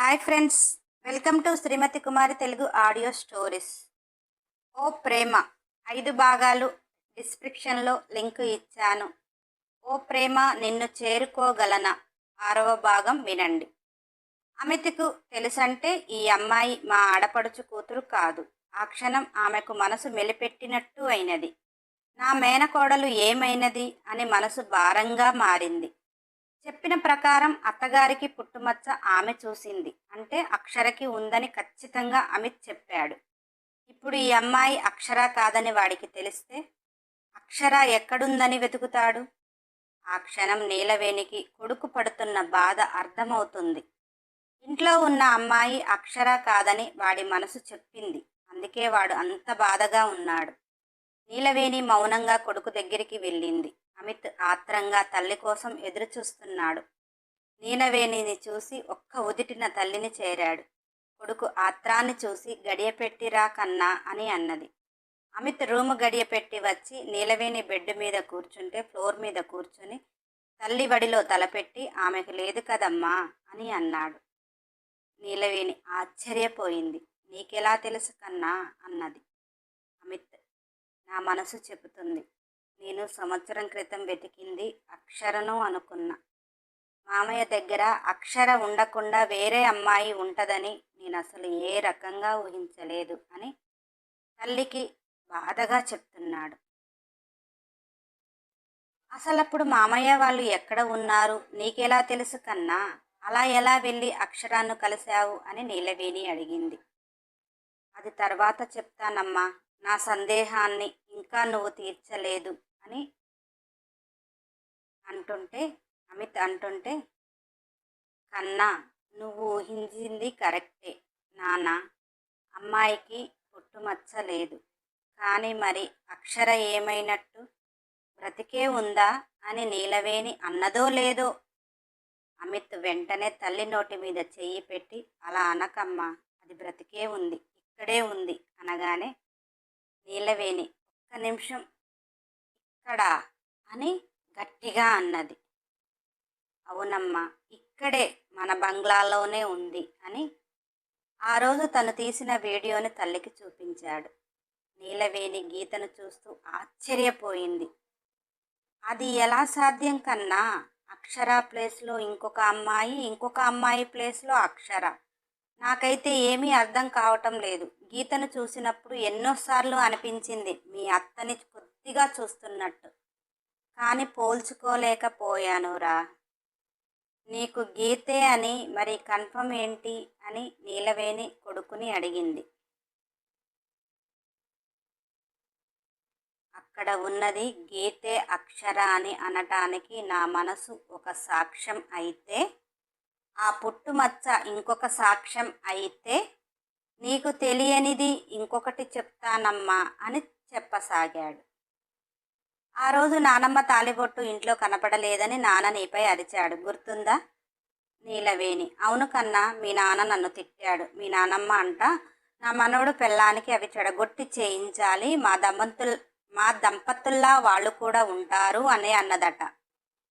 Hi friends welcome to Srimathi Kumari Telugu audio stories. ఓ ప్రేమ ఐదు భాగాలు డిస్క్రిప్షన్లో లింక్ ఇచ్చాను. ఓ ప్రేమ నిన్ను చేరుకోగలన? ఆరవ భాగం వినండి. అమిత్కు తెలుసంటే ఈ అమ్మాయి మా ఆడపడుచు కూతురు కాదు. ఆ క్షణం ఆమెకు మనసు మెలిపెట్టినట్టు అయినది. నా మేనకోడలు ఏమైనది? అని మనసు భారంగా మారింది. చెప్పిన ప్రకారం అత్తగారికి పుట్టుమచ్చ ఆమె చూసింది. అంటే అక్షరకి ఉందని ఖచ్చితంగా అమిత్ చెప్పాడు. ఇప్పుడు ఈ అమ్మాయి అక్షర కాదని వాడికి తెలిస్తే అక్షర ఎక్కడుందని వెతుకుతాడు? ఆ క్షణం నీలవేణికి కొడుకు పడుతున్న బాధ అర్థమవుతుంది. ఇంట్లో ఉన్న అమ్మాయి అక్షర కాదని వాడి మనసు చెప్పింది. అందుకే వాడు అంత బాధగా ఉన్నాడు. నీలవేణి మౌనంగా కొడుకు దగ్గరికి వెళ్ళింది. అమిత్ ఆత్రంగా తల్లి కోసం ఎదురుచూస్తున్నాడు. నీనవేణిని నీలవేణిని చూసి ఒక్క ఉదిటిన తల్లిని చేరాడు. కొడుకు ఆత్రాన్ని చూసి గడియపెట్టిరా కన్నా అని అన్నది. అమిత్ రూము గడియపెట్టి వచ్చి నీలవేణి బెడ్ మీద కూర్చుంటే ఫ్లోర్ మీద కూర్చుని తల్లి వడిలో తలపెట్టి ఆమెకు లేదు కదమ్మా అని అన్నాడు. నీలవేణి ఆశ్చర్యపోయింది. నీకెలా తెలుసు కన్నా అన్నది. అమిత్ నా మనసు చెబుతుంది. నేను సంవత్సరం క్రితం వెతికింది అక్షరను అనుకున్నా. మామయ్య దగ్గర అక్షర ఉండకుండా వేరే అమ్మాయి ఉంటుందని నేను అసలు ఏ రకంగా ఊహించలేదు అని తల్లికి బాధగా చెప్తున్నాడు. అసలప్పుడు మామయ్య వాళ్ళు ఎక్కడ ఉన్నారు? నీకెలా తెలుసు కన్నా? అలా ఎలా వెళ్ళి అక్షరాన్ని కలిశావు? అని నీలవేణి అడిగింది. అది తర్వాత చెప్తానమ్మా. నా సందేహాన్ని ఇంకా నువ్వు తీర్చలేదు. అని అంటుంటే అమిత్ అంటుంటే కన్నా నువ్వు ఊహించింది కరెక్టే నాన్న. అమ్మాయికి పుట్టుమచ్చ లేదు. కానీ మరి అక్షర ఏమైనట్టు? బ్రతికే ఉందా అని నీలవేణి అన్నదో లేదో? అమిత్ వెంటనే తల్లి నోటి మీద చెయ్యి పెట్టి అలా అనకమ్మా అది బ్రతికే ఉంది ఇక్కడే ఉంది అనగానే నీలవేణి ఒక్క నిమిషం ఇక్కడ అని గట్టిగా అన్నది. అవునమ్మా ఇక్కడే మన బంగ్లాలోనే ఉంది అని ఆ రోజు తను తీసిన వీడియోని తల్లికి చూపించాడు. నీలవేణి గీతను చూస్తూ ఆశ్చర్యపోయింది. అది ఎలా సాధ్యం కన్నా అక్షర ప్లేస్లో ఇంకొక అమ్మాయి ఇంకొక అమ్మాయి ప్లేస్లో అక్షర. నాకైతే ఏమీ అర్థం కావటం లేదు. గీతను చూసినప్పుడు ఎన్నోసార్లు అనిపించింది మీ అత్తని వృత్తిగా చూస్తున్నట్టు. కానీ పోల్చుకోలేకపోయానురా నీకు గీతే అని మరి కన్ఫర్మ్ ఏంటి అని నీలవేణి కొడుకుని అడిగింది. అక్కడ ఉన్నది గీతే అక్షర అని అనటానికి నా మనసు ఒక సాక్ష్యం అయితే ఆ పుట్టుమచ్చ ఇంకొక సాక్ష్యం అయితే నీకు తెలియనిది ఇంకొకటి చెప్తానమ్మా అని చెప్పసాగాడు. ఆ రోజు నానమ్మ తాలిబొట్టు ఇంట్లో కనపడలేదని నాన్న నీపై అరిచాడు. గుర్తుందా? నీలవేణి. అవును కన్నా మీ నాన్న నన్ను తిట్టాడు. మీ నానమ్మ అంట నా మనవడు పెళ్ళానికి అవి చెడగొట్టి చేయించాలి. మా దంపతుల్ మా దంపతుల్లా వాళ్ళు కూడా ఉంటారు అని అన్నదట.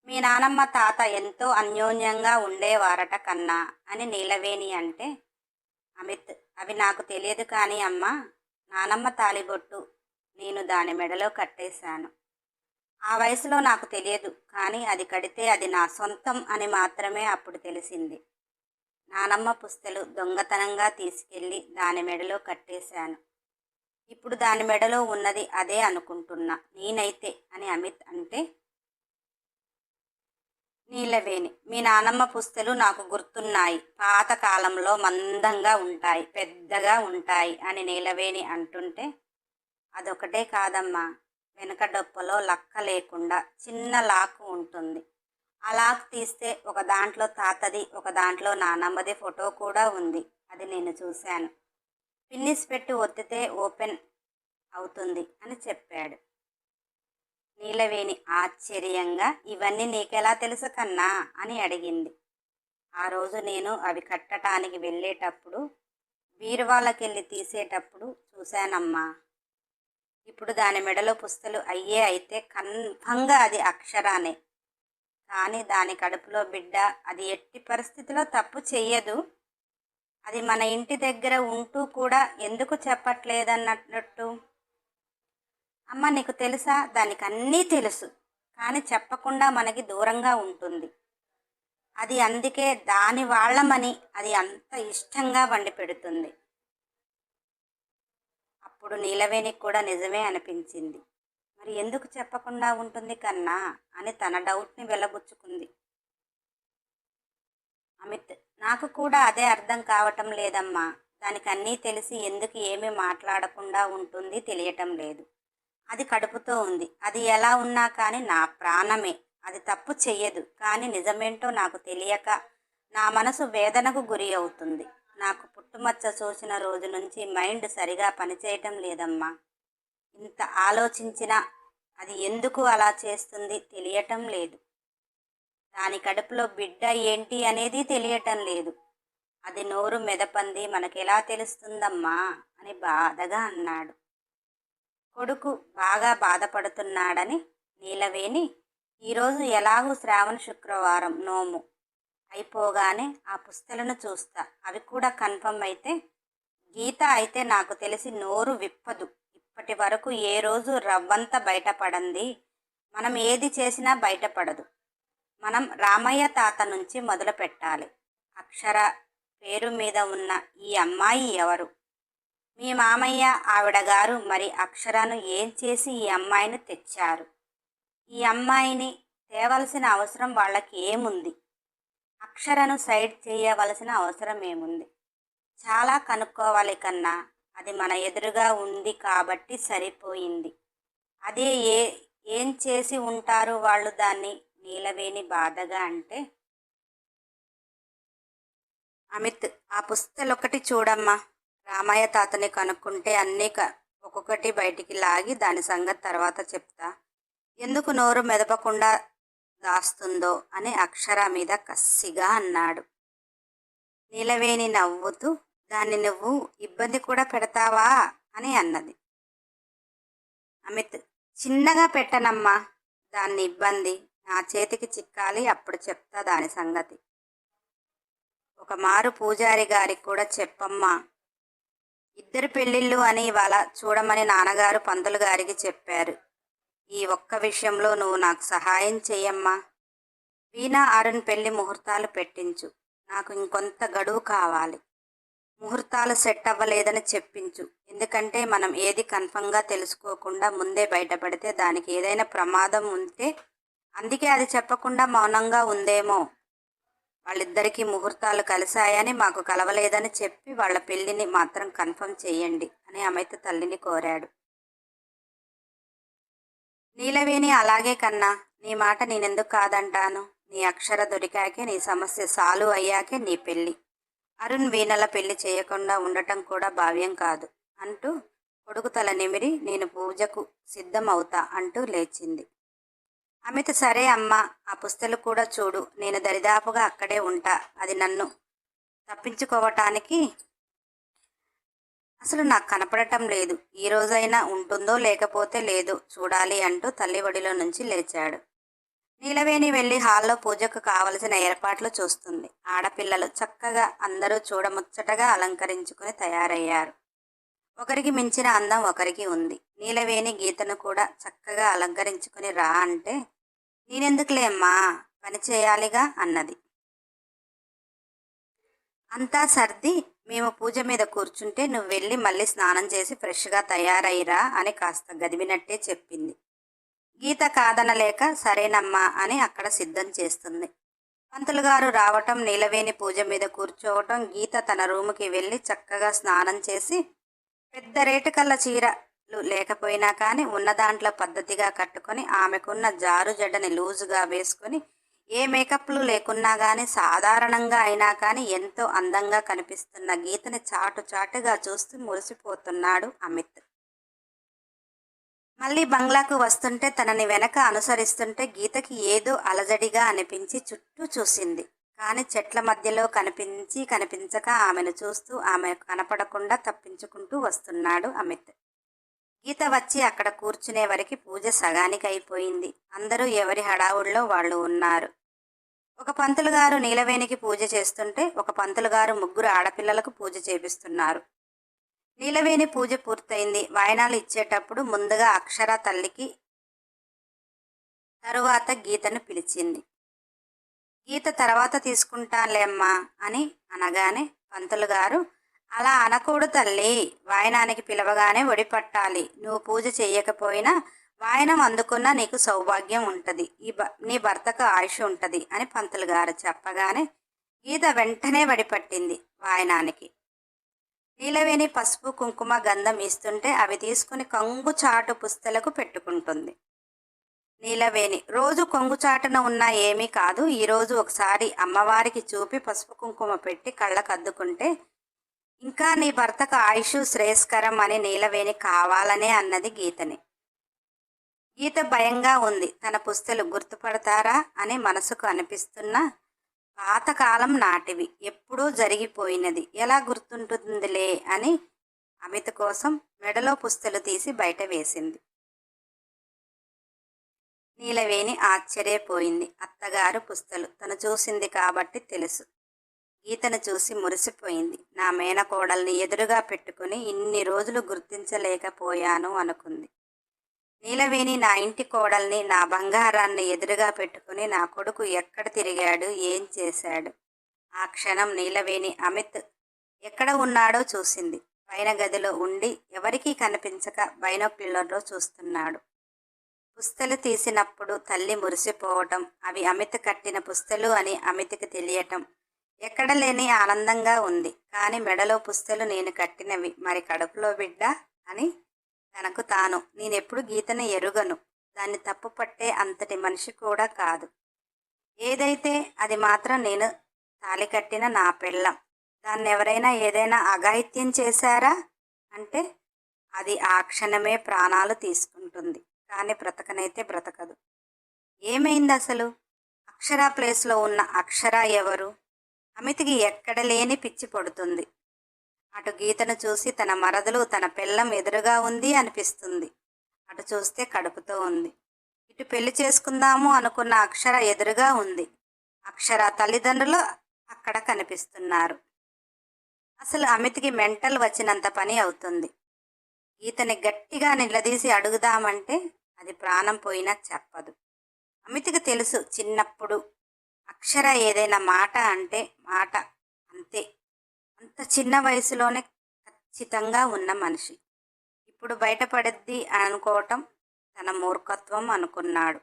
మీ నానమ్మ తాత ఎంతో అన్యోన్యంగా ఉండేవారట కన్నా అని నీలవేణి అంటే అమిత్ అవి నాకు తెలియదు కానీ అమ్మ నానమ్మ తాలిబొట్టు నేను దాని మెడలో కట్టేశాను. ఆ వయసులో నాకు తెలియదు కానీ అది కడితే అది నా సొంతం అని మాత్రమే అప్పుడు తెలిసింది. నానమ్మ పుస్తలు దొంగతనంగా తీసుకెళ్ళి దాని మెడలో కట్టేశాను. ఇప్పుడు దాని మెడలో ఉన్నది అదే అనుకుంటున్నా. నేనైతే అని అమిత్ అంటే నీలవేణి మీ నానమ్మ పుస్తలు నాకు గుర్తున్నాయి. పాత కాలంలో మందంగా ఉంటాయి పెద్దగా ఉంటాయి అని నీలవేణి అంటుంటే అదొకటే కాదమ్మా. వెనక డొప్పలో లక్క లేకుండా చిన్న లాకు ఉంటుంది. ఆ లాక్ తీస్తే ఒక దాంట్లో తాతది ఒక దాంట్లో నానమ్మది ఫోటో కూడా ఉంది. అది నేను చూశాను. పిన్నిస్ పెట్టి ఒత్తితే ఓపెన్ అవుతుంది అని చెప్పాడు. నీలవేణి ఆశ్చర్యంగా ఇవన్నీ నీకెలా తెలుసు కన్నా? అని అడిగింది. ఆ రోజు నేను అవి కట్టడానికి వెళ్ళేటప్పుడు బీరువాళ్ళకెళ్ళి తీసేటప్పుడు చూశానమ్మా. ఇప్పుడు దాని మెడలో పుస్తలు అయ్యే అయితే కన్ఫంగా అది అక్షరానే. కానీ దాని కడుపులో బిడ్డ అది ఎట్టి పరిస్థితిలో తప్పు చెయ్యదు. అది మన ఇంటి దగ్గర ఉంటూ కూడా ఎందుకు చెప్పట్లేదన్నట్టు? అమ్మ నీకు తెలుసా? దానికి అన్నీ తెలుసు. కానీ చెప్పకుండా మనకి దూరంగా ఉంటుంది. అది అందుకే దాని వాళ్ళమని అది అంత ఇష్టంగా వండి పెడుతుంది. అప్పుడు నీలవేణికి కూడా నిజమే అనిపించింది. మరి ఎందుకు చెప్పకుండా ఉంటుంది కన్నా? అని తన డౌట్ని వెళ్ళబుచ్చుకుంది అమిత్ నాకు కూడా అదే అర్థం కావటం లేదమ్మా. దానికి అన్నీ తెలిసి ఎందుకు ఏమీ మాట్లాడకుండా ఉంటుంది తెలియటం లేదు. అది కడుపుతో ఉంది. అది ఎలా ఉన్నా కానీ నా ప్రాణమే. అది తప్పు చెయ్యదు. కానీ నిజమేంటో నాకు తెలియక నా మనసు వేదనకు గురి అవుతుంది. నాకు పుట్టుమచ్చ చూసిన రోజు నుంచి మైండ్ సరిగా పనిచేయటం లేదమ్మా. ఇంత ఆలోచించినా అది ఎందుకు అలా చేస్తుంది తెలియటం లేదు. దాని కడుపులో బిడ్డ ఏంటి అనేది తెలియటం లేదు. అది నోరు మెదపంది మనకెలా తెలుస్తుందమ్మా అని బాధగా అన్నాడు. కొడుకు బాగా బాధపడుతున్నాడని నీలవేణి ఈరోజు ఎలాగూ శ్రావణ శుక్రవారం నోము. అయిపోగానే ఆ పుస్తలను చూస్తా. అవి కూడా కన్ఫర్మ్ అయితే గీత అయితే నాకు తెలిసి నోరు విప్పదు. ఇప్పటి వరకు ఏ రోజు రవ్వంత బయటపడంది. మనం ఏది చేసినా బయటపడదు. మనం రామయ్య తాత నుంచి మొదలు పెట్టాలి అక్షర పేరు మీద ఉన్న ఈ అమ్మాయి ఎవరు? మీ మామయ్య ఆవిడ గారు మరి అక్షరను ఏం చేసి ఈ అమ్మాయిని తెచ్చారు? ఈ అమ్మాయిని తేవలసిన అవసరం వాళ్ళకి ఏముంది? అక్షరను సైడ్ చేయవలసిన అవసరం ఏముంది? చాలా కనుక్కోవాలి కన్నా అది మన ఎదురుగా ఉంది కాబట్టి సరిపోయింది. అదే ఏ ఏం చేసి ఉంటారు వాళ్ళు దాన్ని నీలవేణి బాధగా అంటే? అమిత్ ఆ పుస్తలొకటి చూడమ్మా. రామయ్య తాతని కనుక్కుంటే అన్నీ ఒక్కొక్కటి బయటికి లాగి దాని సంగతి తర్వాత చెప్తా. ఎందుకు నోరు మెదపకుండా దాస్తుందో అని అక్షర మీద కసిగా అన్నాడు. నీలవేణి నవ్వుతూ దాన్ని నువ్వు ఇబ్బంది కూడా పెడతావా? అని అన్నది. అమిత్ చిన్నగా పెట్టనమ్మా. దాన్ని ఇబ్బంది నా చేతికి చిక్కాలి అప్పుడు చెప్తా దాని సంగతి. ఒక మారు పూజారి గారికి కూడా చెప్పమ్మా. ఇద్దరు పెళ్ళిళ్ళు అని ఇవాళ చూడమని నాన్నగారు పంతులు గారికి చెప్పారు. ఈ ఒక్క విషయంలో నువ్వు నాకు సహాయం చెయ్యమ్మా వీణా అరుణ్ పెళ్ళి ముహూర్తాలు పెట్టించు. నాకు ఇంకొంత గడువు కావాలి. ముహూర్తాలు సెట్ అవ్వలేదని చెప్పించు. ఎందుకంటే మనం ఏది కన్ఫర్మ్గా తెలుసుకోకుండా ముందే బయటపడితే దానికి ఏదైనా ప్రమాదం ఉంటే అందుకే అది చెప్పకుండా మౌనంగా ఉందేమో. వాళ్ళిద్దరికీ ముహూర్తాలు కలిశాయని మాకు కలవలేదని చెప్పి వాళ్ళ పెళ్ళిని మాత్రం కన్ఫర్మ్ చేయండి అని అమిత తల్లిని కోరాడు. నీలవేణి అలాగే కన్నా నీ మాట నేనెందుకు కాదంటాను? నీ అక్షర దొరికాకే నీ సమస్య సాల్వ్ అయ్యాకే నీ పెళ్ళి. అరుణ్ వీణల పెళ్ళి చేయకుండా ఉండటం కూడా భావ్యం కాదు అంటూ కొడుకు తల నిమిరి నేను పూజకు సిద్ధం అవుతా అంటూ లేచింది. అమిత సరే అమ్మా ఆ పుస్తలు కూడా చూడు. నేను దరిదాపుగా అక్కడే ఉంటా. అది నన్ను తప్పించుకోవటానికి అసలు నాకు కనపడటం లేదు. ఈ రోజైనా ఉంటుందో లేకపోతే లేదు చూడాలి అంటూ తల్లి ఒడిలో నుంచి లేచాడు. నీలవేణి వెళ్ళి హాల్లో పూజకు కావలసిన ఏర్పాట్లు చూస్తుంది. ఆడపిల్లలు చక్కగా అందరూ చూడముచ్చటగా అలంకరించుకుని తయారయ్యారు. ఒకరికి మించిన అందం ఒకరికి ఉంది. నీలవేణి గీతను కూడా చక్కగా అలంకరించుకుని రా అంటే నేనెందుకులే అమ్మా పని చేయాలిగా అన్నది. అంతా సర్ది మేము పూజ మీద కూర్చుంటే నువ్వు వెళ్ళి మళ్ళీ స్నానం చేసి ఫ్రెష్గా తయారయ్యిరా అని కాస్త గదివినట్టే చెప్పింది. గీత కాదనలేక సరేనమ్మా అని అక్కడ సిద్ధం చేస్తుంది. పంతులు గారు రావటం నీలవేణి పూజ మీద కూర్చోవటం గీత తన రూముకి వెళ్ళి చక్కగా స్నానం చేసి పెద్ద రేటు కల్ల చీరలు లేకపోయినా కానీ ఉన్న దాంట్లో పద్ధతిగా కట్టుకొని ఆమెకున్న జారు జడ్డని లూజుగా వేసుకొని ఏ మేకప్లు లేకున్నా కానీ సాధారణంగా అయినా కానీ ఎంతో అందంగా కనిపిస్తున్న గీతని చాటు చాటుగా చూస్తూ మురిసిపోతున్నాడు అమిత్. మళ్ళీ బంగ్లాకు వస్తుంటే తనని వెనక అనుసరిస్తుంటే గీతకి ఏదో అలజడిగా అనిపించి చుట్టూ చూసింది. కానీ చెట్ల మధ్యలో కనిపించి కనిపించక ఆమెను చూస్తూ ఆమె కనపడకుండా తప్పించుకుంటూ వస్తున్నాడు అమిత్. గీత వచ్చి అక్కడ కూర్చునే వరకు పూజ సగానికి అయిపోయింది అందరూ ఎవరి హడావుల్లో వాళ్ళు ఉన్నారు. ఒక పంతులు గారు నీలవేణికి పూజ చేస్తుంటే ఒక పంతులు గారు ముగ్గురు ఆడపిల్లలకు పూజ చేపిస్తున్నారు. నీలవేణి పూజ పూర్తయింది. వాయనాలు ఇచ్చేటప్పుడు ముందుగా అక్షర తల్లికి తరువాత గీతను పిలిచింది. గీత తర్వాత తీసుకుంటానులేమ్మా అని అనగానే పంతులు గారు అలా అనకూడదు తల్లి. వాయనానికి పిలవగానే ఒడిపట్టాలి. నువ్వు పూజ చేయకపోయినా వాయనం అందుకున్న నీకు సౌభాగ్యం ఉంటుంది. ఈ నీ భర్తకు ఆయుష్ ఉంటుంది అని పంతులు గారు చెప్పగానే గీత వెంటనే వడిపట్టింది వాయనానికి. నీలవేణి పసుపు కుంకుమ గంధం ఇస్తుంటే అవి తీసుకుని కంగు చాటు పుస్తలకు పెట్టుకుంటుంది. నీలవేణి రోజు కొంగు చాటున ఉన్న ఏమీ కాదు. ఈరోజు ఒకసారి అమ్మవారికి చూపి పసుపు కుంకుమ పెట్టి కళ్ళకు అద్దుకుంటే ఇంకా నీ భర్తకు ఆయుష్ శ్రేయస్కరం అని నీలవేణి కావాలనే అన్నది గీతని. గీత భయంగా ఉంది. తన పుస్తలు గుర్తుపడతారా అని మనసుకు అనిపిస్తున్న పాతకాలం నాటివి. ఎప్పుడూ జరిగిపోయినది. ఎలా గుర్తుంటుందిలే అని అమిత కోసం మెడలో పుస్తలు తీసి బయట వేసింది. నీలవేణి ఆశ్చర్యపోయింది. అత్తగారు పుస్తలు. తను చూసింది కాబట్టి తెలుసు. గీతను చూసి మురిసిపోయింది. నా మేనకోడల్ని ఎదురుగా పెట్టుకుని ఇన్ని రోజులు గుర్తించలేకపోయాను అనుకుంది. నీలవేణి నా ఇంటి కోడల్ని నా బంగారాన్ని ఎదురుగా పెట్టుకుని నా కొడుకు ఎక్కడ తిరిగాడు ఏం చేశాడు? ఆ క్షణం నీలవేణి అమిత్ ఎక్కడ ఉన్నాడో చూసింది. పైన గదిలో ఉండి ఎవరికీ కనిపించక బైనోక్యులర్లో చూస్తున్నాడు. పుస్తలు తీసినప్పుడు తల్లి మురిసిపోవటం అవి అమిత్ కట్టిన పుస్తలు అని అమిత్కి తెలియటం ఎక్కడ లేని ఆనందంగా ఉంది. కానీ మెడలో పుస్తలు నేను కట్టినవి. మరి కడుపులో బిడ్డ అని తనకు తాను. నేనెప్పుడు గీతను ఎరుగను. దాన్ని తప్పు పట్టే అంతటి మనిషి కూడా కాదు. ఏదైతే అది మాత్రం నేను తాలి కట్టిన నా పెళ్ళం. దాన్ని ఎవరైనా ఏదైనా అఘాయిత్యం చేశారా? అంటే అది ఆ క్షణమే ప్రాణాలు తీసుకుంటుంది. కానీ బ్రతకనైతే బ్రతకదు. ఏమైంది అసలు అక్షర ప్లేస్లో ఉన్న అక్షర ఎవరు? అమితికి ఎక్కడ లేని పిచ్చి పడుతుంది. అటు గీతను చూసి తన మరదలు తన పిల్లం ఎదురుగా ఉంది అనిపిస్తుంది. అటు చూస్తే కడుపుతో ఉంది. ఇటు పెళ్ళి చేసుకుందాము అనుకున్న అక్షర ఎదురుగా ఉంది. అక్షర తల్లిదండ్రులు అక్కడ కనిపిస్తున్నారు. అసలు అమితికి మెంటల్ వచ్చినంత పని అవుతుంది. గీతని గట్టిగా నిలదీసి అడుగుదామంటే అది ప్రాణం పోయినా చెప్పదు. అమితికి తెలుసు చిన్నప్పుడు అక్షర ఏదైనా మాట అంటే మాట అంతే. అంత చిన్న వయసులోనే ఖచ్చితంగా ఉన్న మనిషి. ఇప్పుడు బయటపడద్ది అనుకోవటం తన మూర్ఖత్వం అనుకున్నాడు.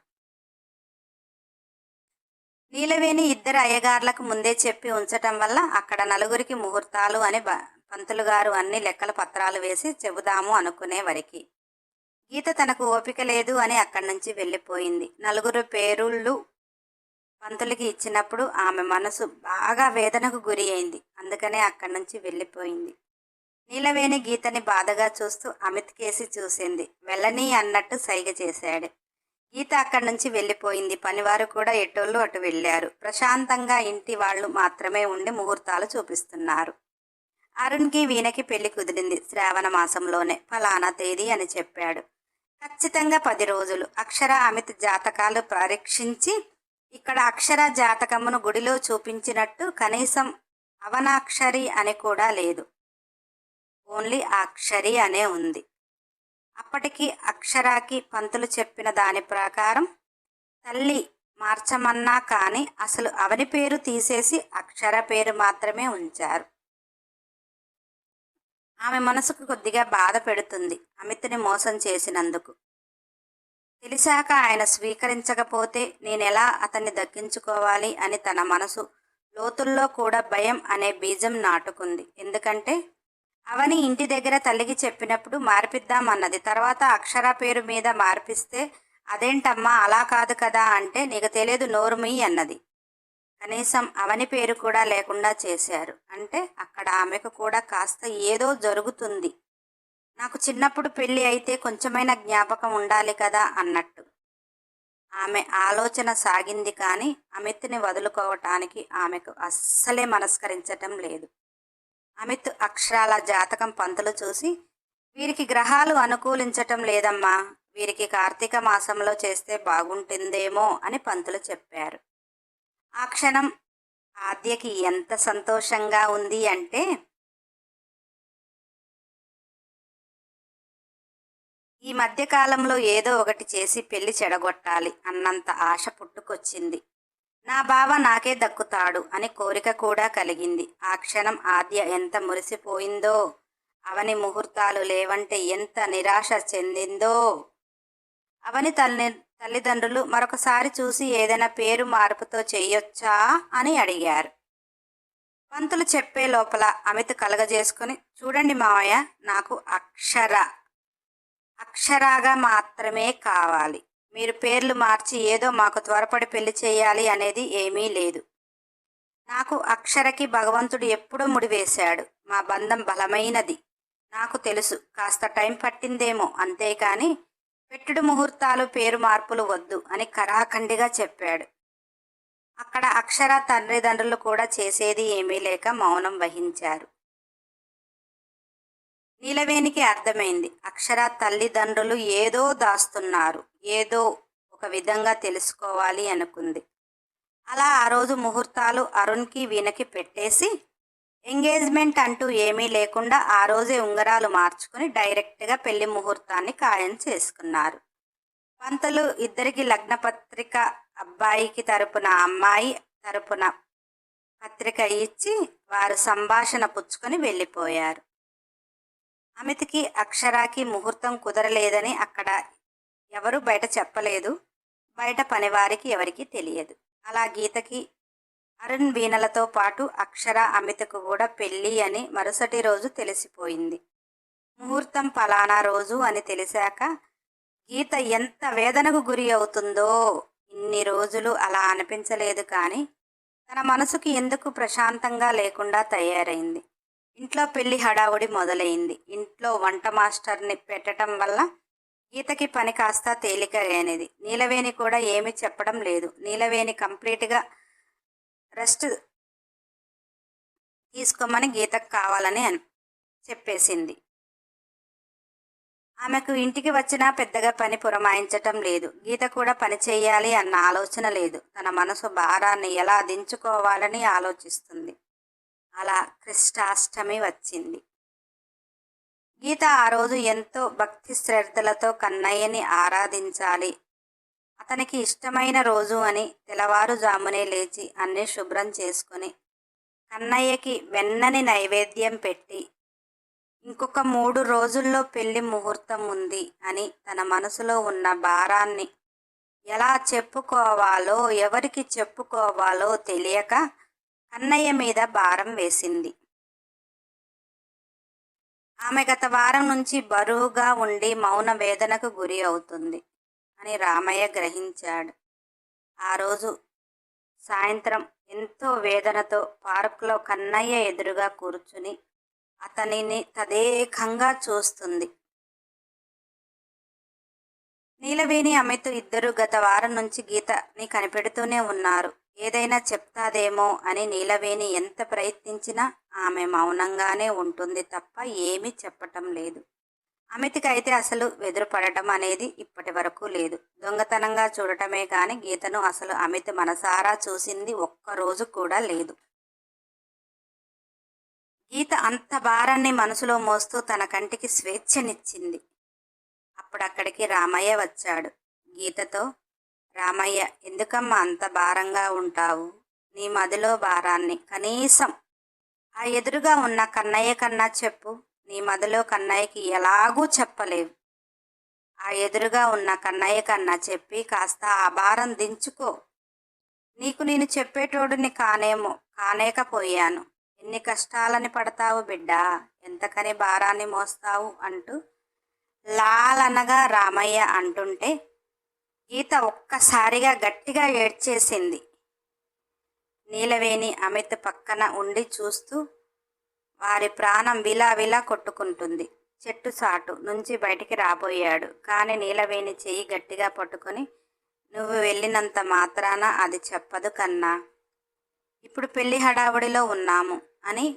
నీలవేణి ఇద్దరు అయ్యగార్లకు ముందే చెప్పి ఉంచటం వల్ల అక్కడ నలుగురికి ముహూర్తాలు అని బ పంతులు గారు అన్ని లెక్కల పత్రాలు వేసి చెబుదాము అనుకునే వరికి. గీత తనకు ఓపిక లేదు అని అక్కడి నుంచి వెళ్ళిపోయింది. నలుగురు పేరుళ్ళు పంతులకి ఇచ్చినప్పుడు ఆమె మనసు బాగా వేదనకు గురి అయింది. అందుకనే అక్కడి నుంచి వెళ్ళిపోయింది. నీలవేణి గీతని బాధగా చూస్తూ అమిత్ కేసి చూసింది. వెళ్ళని అన్నట్టు సైగ చేశాడు. గీత అక్కడి నుంచి వెళ్ళిపోయింది. పనివారు కూడా ఎటోళ్ళు అటు వెళ్ళారు. ప్రశాంతంగా ఇంటి వాళ్ళు మాత్రమే ఉండి ముహూర్తాలు చూపిస్తున్నారు. అరుణ్కి వీణకి పెళ్ళి కుదిరింది శ్రావణ మాసంలోనే. ఫలానా తేదీ అని చెప్పాడు. ఖచ్చితంగా పది రోజులు. అక్షర అమిత్ జాతకాలు పరీక్షించి ఇక్కడ అక్షర జాతకమును గుడిలో చూపించినట్టు కనీసం అవనాక్షరి అని కూడా లేదు. ఓన్లీ అక్షరి అనే ఉంది. అప్పటికి అక్షరాకి పంతులు చెప్పిన దాని ప్రకారం తల్లి మార్చమన్నా కానీ అసలు అవని పేరు తీసేసి అక్షర పేరు మాత్రమే ఉంచారు. ఆమె మనసుకు కొద్దిగా బాధ పెడుతుంది అమిత్ని మోసం చేసినందుకు. తెలిసాక ఆయన స్వీకరించకపోతే నేనెలా అతన్ని దక్కించుకోవాలి అని తన మనసు. లోతుల్లో కూడా భయం అనే బీజం నాటుకుంది. ఎందుకంటే అవని ఇంటి దగ్గర తల్లికి చెప్పినప్పుడు మార్పిద్దామన్నది. తర్వాత అక్షర పేరు మీద మార్పిస్తే అదేంటమ్మా అలా కాదు కదా అంటే నీకు తెలియదు నోరుమి అన్నది. కనీసం అవని పేరు కూడా లేకుండా చేశారు. అంటే అక్కడ ఆమెకు కూడా కాస్త ఏదో జరుగుతుంది. నాకు చిన్నప్పుడు పెళ్ళి అయితే కొంచెమైన జ్ఞాపకం ఉండాలి కదా అన్నట్టు. ఆమె ఆలోచన సాగింది కానీ అమిత్ని వదులుకోవటానికి ఆమెకు అస్సలే మనస్కరించటం లేదు. అమిత్ అక్షరాల జాతకం పంతులు చూసి వీరికి గ్రహాలు అనుకూలించటం లేదమ్మా. వీరికి కార్తీక మాసంలో చేస్తే బాగుంటుందేమో అని పంతులు చెప్పారు. ఆ క్షణం ఆద్యకి ఎంత సంతోషంగా ఉంది అంటే ఈ మధ్యకాలంలో ఏదో ఒకటి చేసి పెళ్ళి చెడగొట్టాలి అన్నంత ఆశ పుట్టుకొచ్చింది. నా బావ నాకే దక్కుతాడు అని కోరిక కూడా కలిగింది. ఆ క్షణం ఆద్య ఎంత మురిసిపోయిందో అవని ముహూర్తాలు లేవంటే ఎంత నిరాశ చెందిందో. అవని తల్లి తల్లిదండ్రులు మరొకసారి చూసి ఏదైనా పేరు మార్పుతో చెయ్యొచ్చా అని అడిగారు. పంతులు చెప్పే లోపల అమిత కలగజేసుకుని చూడండి మావయ్య నాకు అక్షర అక్షరాగా మాత్రమే కావాలి. మీరు పేర్లు మార్చి ఏదో మాకు త్వరపడి పెళ్ళి చేయాలి అనేది ఏమీ లేదు. నాకు అక్షరకి భగవంతుడు ఎప్పుడూ ముడివేశాడు మా బంధం బలమైనది. నాకు తెలుసు. కాస్త టైం పట్టిందేమో. అంతేకాని పెట్టుడు ముహూర్తాలు పేరు మార్పులు వద్దు అని కరాఖండిగా చెప్పాడు. అక్కడ అక్షర తండ్రిదండ్రులు కూడా చేసేది ఏమీ లేక మౌనం వహించారు. నీలవేణికి అర్థమైంది. అక్షర తల్లిదండ్రులు ఏదో దాస్తున్నారు. ఏదో ఒక విధంగా తెలుసుకోవాలి అనుకుంది. అలా ఆ రోజు ముహూర్తాలు అరుణ్కి వీణకి పెట్టేసి ఎంగేజ్మెంట్ అంటూ ఏమీ లేకుండా ఆ రోజే ఉంగరాలు మార్చుకుని డైరెక్ట్గా పెళ్ళి ముహూర్తాన్ని ఖాయం చేసుకున్నారు. పంతులు ఇద్దరికి లగ్నపత్రిక అబ్బాయికి తరపున అమ్మాయి తరపున పత్రిక ఇచ్చి వారు సంభాషణ పుచ్చుకొని వెళ్ళిపోయారు. అమిత్కి అక్షరాకి ముహూర్తం కుదరలేదని అక్కడ ఎవరు బయట చెప్పలేదు. బయట పనివారికి ఎవరికి తెలియదు. అలా గీతకి అరుణ్ వీణలతో పాటు అక్షర అమితకు కూడా పెళ్ళి అని మరుసటి రోజు తెలిసిపోయింది. ముహూర్తం ఫలానా రోజు అని తెలిసాక గీత ఎంత వేదనకు గురి అవుతుందో ఇన్ని రోజులు అలా అనిపించలేదు కానీ తన మనసుకి ఎందుకు ప్రశాంతంగా లేకుండా తయారైంది. ఇంట్లో పెళ్ళి హడావుడి మొదలైంది. ఇంట్లో వంట మాస్టర్ని పెట్టడం వల్ల గీతకి పని కాస్త తేలికైనది నీలవేణి కూడా ఏమీ చెప్పడం లేదు. నీలవేణి కంప్లీట్గా రెస్ట్ తీసుకోమని గీతకు కావాలని అని చెప్పేసింది. ఆమెకు ఇంటికి వచ్చినా పెద్దగా పని పురమాయించటం లేదు. గీత కూడా పని చేయాలి అన్న ఆలోచన లేదు. తన మనసు భారాన్ని ఎలా దించుకోవాలని ఆలోచిస్తుంది. అలా కృష్ణాష్టమి వచ్చింది. గీత ఆ రోజు ఎంతో భక్తి శ్రద్ధలతో కన్నయ్యని ఆరాధించాలి. అతనికి ఇష్టమైన రోజు అని తెల్లవారుజామునే లేచి అన్నీ శుభ్రం చేసుకుని కన్నయ్యకి వెన్నని నైవేద్యం పెట్టి ఇంకొక మూడు రోజుల్లో పెళ్ళి ముహూర్తం ఉంది అని తన మనసులో ఉన్న భారాన్ని ఎలా చెప్పుకోవాలో ఎవరికి చెప్పుకోవాలో తెలియక కన్నయ్య మీద భారం వేసింది. ఆమె గత వారం నుంచి బరువుగా ఉండి మౌన వేదనకు గురి అవుతుంది అని రామయ్య గ్రహించాడు. ఆ రోజు సాయంత్రం ఎంతో వేదనతో పార్కులో కన్నయ్య ఎదురుగా కూర్చుని అతనిని తదేకంగా చూస్తుంది. నీలవేణి అమిత్ ఇద్దరు గత వారం నుంచి గీతని కనిపెడుతూనే ఉన్నారు. ఏదైనా చెప్తాదేమో అని నీలవేణి ఎంత ప్రయత్నించినా ఆమె మౌనంగానే ఉంటుంది తప్ప ఏమీ చెప్పటం లేదు. అమితికైతే అయితే అసలు వెదురుపడటం అనేది ఇప్పటి వరకు లేదు. దొంగతనంగా చూడటమే కానీ గీతను అసలు అమిత మనసారా చూసింది ఒక్కరోజు కూడా లేదు. గీత అంత భారాన్ని మనసులో మోస్తూ తన కంటికి స్వేచ్ఛనిచ్చింది. అప్పుడక్కడికి రామయ్య వచ్చాడు. గీతతో రామయ్య ఎందుకమ్మా అంత భారంగా ఉంటావు? నీ మదిలో భారాన్ని కనీసం ఆ ఎదురుగా ఉన్న కన్నయ్య కన్నా చెప్పు. నీ మదిలో కన్నయ్యకి ఎలాగూ చెప్పలేవు. ఆ ఎదురుగా ఉన్న కన్నయ్య కన్నా చెప్పి కాస్త ఆ భారం దించుకో. నీకు నేను చెప్పేటోడిని కానేమో కానేకపోయాను. ఎన్ని కష్టాలని పడతావు బిడ్డ? ఎంతకని భారాన్ని మోస్తావు అంటూ లాలనగా రామయ్య అంటుంటే గీత ఒక్కసారిగా గట్టిగా ఏడ్చేసింది. నీలవేణి అమిత్ పక్కన ఉండి చూస్తూ వారి ప్రాణం విలా విలా కొట్టుకుంటుంది. చెట్టు సాటు నుంచి బయటికి రాబోయాడు. కానీ నీలవేణి చెయ్యి గట్టిగా పట్టుకొని నువ్వు వెళ్ళినంత మాత్రాన అది చెప్పదు కన్నా. ఇప్పుడు పెళ్ళి హడావుడిలో ఉన్నాము అని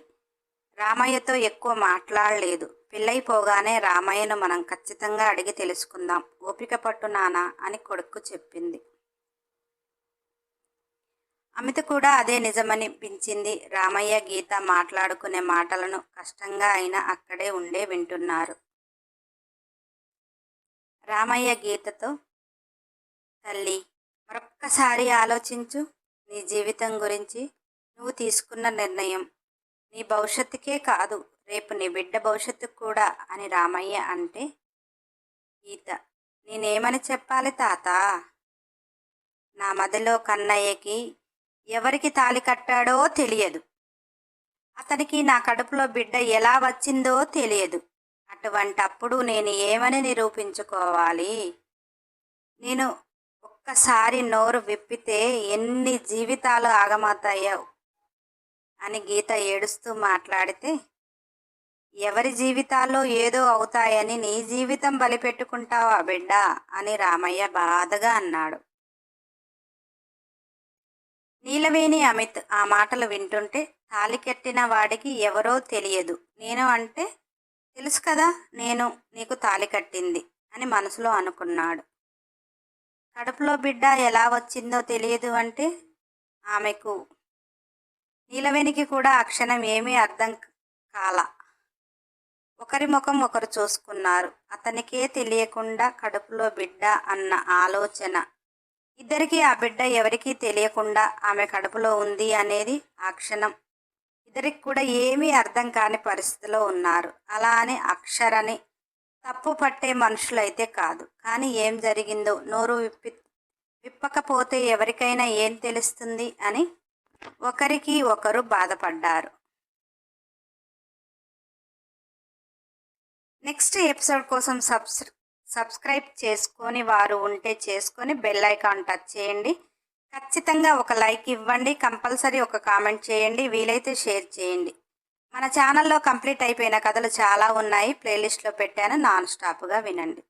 రామయ్యతో ఎక్కువ మాట్లాడలేదు. పెళ్ళైపోగానే రామయ్యను మనం ఖచ్చితంగా అడిగి తెలుసుకుందాం. ఓపిక పట్టు నానా అని కొడుకు చెప్పింది. అమిత కూడా అదే నిజమనిపించింది రామయ్య గీత మాట్లాడుకునే మాటలను కష్టంగా అయినా అక్కడే ఉండే వింటున్నారు. రామయ్య గీతతో తల్లి మరొక్కసారి ఆలోచించు. నీ జీవితం గురించి నువ్వు తీసుకున్న నిర్ణయం. నీ భవిష్యత్తుకే కాదు రేపు నీ బిడ్డ భవిష్యత్తు కూడా అని రామయ్య అంటే గీత నేనేమని చెప్పాలి తాత? నా మదిలో కన్నయ్యకి ఎవరికి తాలి కట్టాడో తెలియదు. అతనికి నా కడుపులో బిడ్డ ఎలా వచ్చిందో తెలియదు. అటువంటప్పుడు నేను ఏమని నిరూపించుకోవాలి? నేను ఒక్కసారి నోరు విప్పితే ఎన్ని జీవితాలు ఆగమవుతాయో అని గీత ఏడుస్తూ మాట్లాడితే ఎవరి జీవితాల్లో ఏదో అవుతాయని నీ జీవితం బలిపెట్టుకుంటావా బిడ్డ? అని రామయ్య బాధగా అన్నాడు. నీలవేణి అమిత్ ఆ మాటలు వింటుంటే తాలి కట్టిన వాడికి ఎవరో తెలియదు. నేను అంటే తెలుసు కదా నేను నీకు తాలి కట్టింది అని మనసులో అనుకున్నాడు. కడుపులో బిడ్డ ఎలా వచ్చిందో తెలియదు అంటే ఆమెకు నీలవేణికి కూడా అక్షణం ఏమీ అర్థం కాల. ఒకరి ముఖం ఒకరు చూసుకున్నారు. అతనికే తెలియకుండా కడుపులో బిడ్డ అన్న ఆలోచన. ఇద్దరికీ ఆ బిడ్డ ఎవరికీ తెలియకుండా ఆమె కడుపులో ఉంది అనేది ఆ క్షణం. ఇద్దరికి కూడా ఏమీ అర్థం కాని పరిస్థితిలో ఉన్నారు. అలా అని అక్షరని తప్పు పట్టే మనుషులైతే కాదు. కానీ ఏం జరిగిందో నోరు విప్పి విప్పకపోతే ఎవరికైనా ఏం తెలుస్తుంది అని ఒకరికి ఒకరు బాధపడ్డారు. నెక్స్ట్ ఎపిసోడ్ కోసం సబ్స్ సబ్స్క్రైబ్ చేసుకొని వారు ఉంటే చేసుకొని బెల్ ఐకాన్ టచ్ చేయండి. ఖచ్చితంగా ఒక లైక్ ఇవ్వండి. కంపల్సరీ ఒక కామెంట్ చేయండి. వీలైతే షేర్ చేయండి. మన ఛానల్లో కంప్లీట్ అయిపోయిన కథలు చాలా ఉన్నాయి. ప్లేలిస్ట్లో పెట్టాను. నాన్ స్టాప్గా వినండి.